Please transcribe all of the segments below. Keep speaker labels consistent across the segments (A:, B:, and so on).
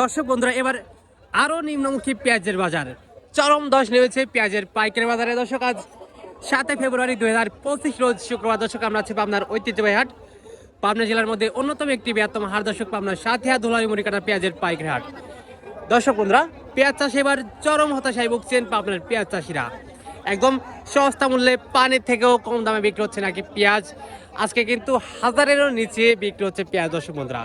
A: দর্শক বন্ধুরা, এবার আরও নিম্নমুখী পেঁয়াজের বাজার। চরম দশ নেমেছে পেঁয়াজের পাইকারি বাজারে। দর্শক, আজ সাতই ফেব্রুয়ারি দুই হাজার পঁচিশ রোজ শুক্রবার। দর্শক, আমরা আছি পাবনার ঐতিহ্যবাহী হাট। পাবনা জেলার মধ্যে অন্যতম একটি বৃহত্তম হাট। দর্শক, পাবনার সাথিয়া ধুলাই মুড়িকাটা পেঁয়াজের পাইকারি হাট। দর্শক বন্ধুরা, পেঁয়াজ চাষ এবার চরম হতাশায় ভুগছেন পাবনার পেঁয়াজ চাষিরা। একদম সস্তা মূল্যে পানির থেকেও কম দামে বিক্রি হচ্ছে নাকি পেঁয়াজ? আজকে কিন্তু হাজারেরও নিচে বিক্রি হচ্ছে পেঁয়াজ। দর্শক বন্ধুরা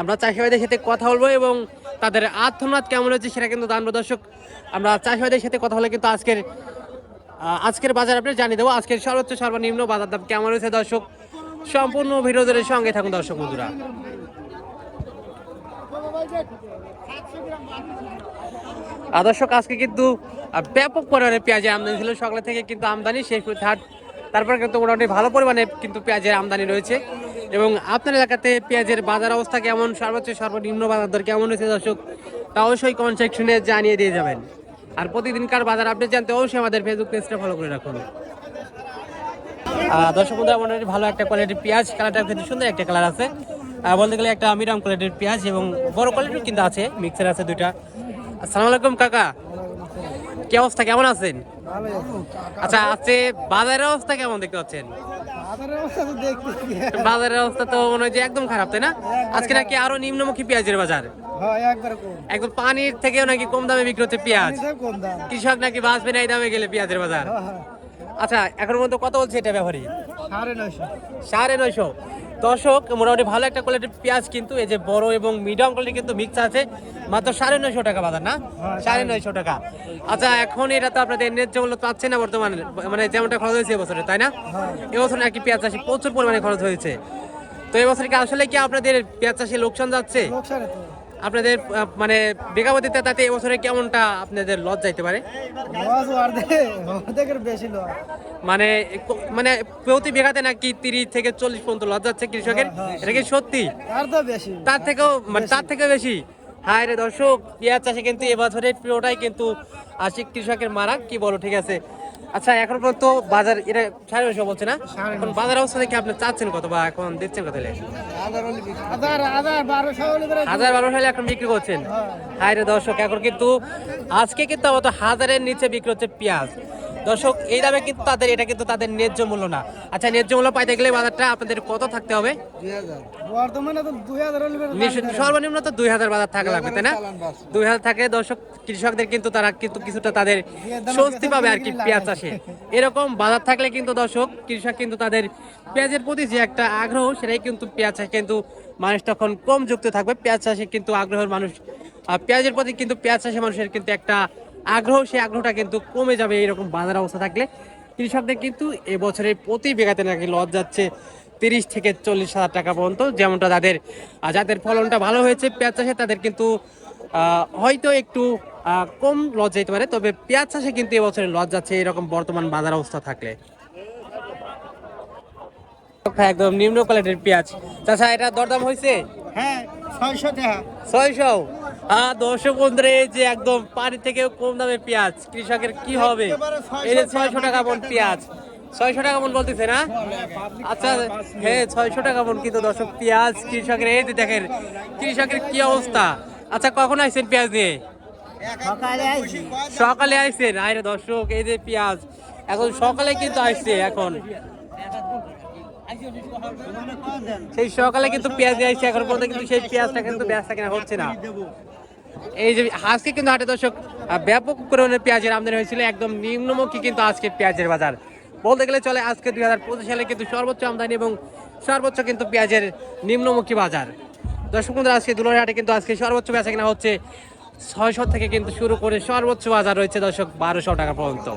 A: আমরা চাষিবাদের সাথে কথা বলব এবং তাদের আত্মনাথ কেমন হচ্ছে সেটা কিন্তু জানব। দর্শক, আমরা চাষিবাদের সাথে কথা বলে কিন্তু আজকের আজকের বাজার আপনি জানিয়ে দেবো। আজকের সর্বোচ্চ সর্বনিম্ন বাজার দাম কেমন রয়েছে দর্শক? সম্পূর্ণ ভিডিওদের সঙ্গে থাকুন দর্শক বন্ধুরা। দর্শক, আজকে কিন্তু ব্যাপক পরিমাণে পেঁয়াজের আমদানি ছিল। সকালে থেকে কিন্তু আমদানি পর্যন্ত হাট তারপরে কিন্তু মোটামুটি ভালো পরিমাণে কিন্তু পেঁয়াজের আমদানি রয়েছে। এবং আপনার এলাকাতে পেঁয়াজের বাজার অবস্থা কেমন? সর্বোচ্চ সর্বনিম্ন বাজার দর কেমন রয়েছে দর্শক? তা অবশ্যই কমেন্ট সেকশনে জানিয়ে দিয়ে যাবেন। আর প্রতিদিনকার বাজার আপডেট জানতে অবশ্যই আমাদের ফেসবুক পেজটা ফলো করে রাখুন। দর্শক বন্ধুরা মোটামুটি ভালো একটা কোয়ালিটির পেঁয়াজ কালারটা কিন্তু সুন্দর একটা কালার আছে। বলতে গেলে একটা মিডিয়াম কোয়ালিটির পেঁয়াজ এবং বড় কোয়ালিটির কিন্তু আছে মিক্সার আছে দুইটা। আসসালামু আলাইকুম কাকা। কি অবস্থা কেমন আছেন? আচ্ছা আজকে বাজারের অবস্থা কেমন দেখতে পাচ্ছেন? বাজারের অবস্থা তো মনে হয় যে একদম খারাপ তাই না? আজকে নাকি আরও নিম্নমুখী পেঁয়াজের বাজার। একদম পানির থেকেও নাকি কম দামে বিক্রি হচ্ছে পেঁয়াজ। কৃষক নাকি বাঁচবে না এই দামে গেলে পেঁয়াজের বাজার। আচ্ছা এখন পর্যন্ত কত বলছে এটা ব্যাপারে সাড়ে নয়শো। দর্শক মোটামুটি ভালো একটা কোয়ালিটির পেঁয়াজ কিন্তু এই যে বড় এবং মিডিয়াম কোয়ালিটি কিন্তু মিক্স আছে। মাত্র সাড়ে নয়শো টাকা বাজার না? সাড়ে নয়শো টাকা। আচ্ছা এখন এটা তো আপনাদের ন্যায্য মূল্য পাচ্ছে না বর্তমানে মানে যেমনটা খরচ হয়েছে এবছরে তাই না? এবছর নাকি পেঁয়াজ চাষে প্রচুর পরিমাণে খরচ হয়েছে। তো এবছর কি আসলে কি আপনাদের পেঁয়াজ চাষে লোকসান যাচ্ছে? আপনাদের মানে বেগাবতীতে তাতে এবছরে কেমনটা আপনাদের লস যাইতে পারে? মানে মানে প্রতি বেগাতে নাকি তিরিশ থেকে চল্লিশ পর্যন্ত লস যাচ্ছে কৃষকের? এটা কি সত্যি?
B: তার
A: থেকেও মানে তার থেকে বেশি? হায় রে দর্শক পেঁয়াজ চাষে কিন্তু এবছরের প্রিয়টাই কিন্তু আশি কৃষকের মারা কি বলো ঠিক আছে? আচ্ছা এখন পর্যন্ত বাজার এটা সাড়ে নশো বলছে না? এখন বাজার অবস্থা দেখে আপনি চাচ্ছেন কত বা এখন দিচ্ছেন কত
B: হাজার বারোশো হলে
A: এখন বিক্রি করছেন। হায়। রে দর্শক এখন কিন্তু আজকে কিন্তু অত হাজারের নিচে বিক্রি হচ্ছে পেঁয়াজ। দর্শক এই দামে কিন্তু তাদের এটা কিন্তু তাদের ন্যায্য মূল্য না। আচ্ছা ন্যায্য মূল্য পাইতে গেলে বাজারটা আপনাদের কত থাকতে হবে? সর্বনিম্ন তো দুই হাজার বাজার থাকা লাগবে তাই না? দুই হাজার থাকলে দর্শক কৃষকদের কিন্তু তারা কিন্তু কিছুটা তাদের স্বস্তি পাবে আর কি পেঁয়াজ চাষে। এরকম বাজার থাকলে কিন্তু দর্শক কৃষক কিন্তু তাদের পেঁয়াজের প্রতি যে একটা আগ্রহ সেটাই কিন্তু পেঁয়াজ চাষে কিন্তু মানুষ তখন কম যুক্ত থাকবে। পেঁয়াজ চাষে কিন্তু আগ্রহের মানুষ পেঁয়াজের প্রতি কিন্তু পেঁয়াজ চাষে মানুষের কিন্তু একটা আগ্রহ সেই আগ্রহটা কিন্তু কমে যাবে এইরকম বাজার অবস্থা থাকলে। কৃষকদের কিন্তু এবছরের প্রতি বিঘাতে নাকি লস যাচ্ছে তিরিশ থেকে চল্লিশ হাজার টাকা পর্যন্ত যেমনটা যাদের আহ, যাদের ফলনটা ভালো হয়েছে পেঁয়াজ চাষে তাদের কিন্তু হয়তো একটু কম লস যেতে পারে তবে পেঁয়াজ চাষে কিন্তু এবছরে লস যাচ্ছে এরকম বর্তমান বাজার অবস্থা থাকলে। একদম নিম্ন কোয়ালিটির পেঁয়াজ। চাষা এটা দরদাম হয়েছে?
B: হ্যাঁ ছয়শো টাকা।
A: ছয়শো? দর্শক বন্ধুরা এই যে একদম পানি থেকে কম দামে পেঁয়াজ কৃষকের কি হবে? এই যে ছয়শো টাকা মন পেঁয়াজ। ছয়শো টাকা মন বলতেছে না? আচ্ছা হ্যাঁ ছয়শো টাকা মন কিন্তু দর্শক পেঁয়াজ কৃষকের এই যে দেখেন কৃষকের কি অবস্থা? আচ্ছা কখন আইছেন পেঁয়াজ নিয়ে?
B: সকালে
A: আইছেন? আরে দর্শক এই যে পেঁয়াজ এখন সকালে কিন্তু আসছে এখন। সেই সকালে কিন্তু পেঁয়াজ নিয়ে এখন পর্যন্ত কিন্তু সেই পেঁয়াজটা কিন্তু ব্যবসা কেনা হচ্ছে না। এই যে আজকে কিন্তু হাটে দর্শক ব্যাপক পরিমাণে পেঁয়াজের আমদানি হয়েছিল, একদম নিম্নমুখী কিন্তু আজকে পেঁয়াজের বাজার। বলতে গেলে চলে আজকে দুই হাজার পঁচিশ সালে কিন্তু সর্বোচ্চ আমদানি এবং সর্বোচ্চ কিন্তু পেঁয়াজের নিম্নমুখী বাজার। দর্শক বন্ধুরা, আজকে দুলার হাটে কিন্তু আজকে সর্বোচ্চ বেচা কেনা হচ্ছে ছয়শো থেকে কিন্তু শুরু করে সর্বোচ্চ বাজার রয়েছে দর্শক বারোশো টাকা পর্যন্ত।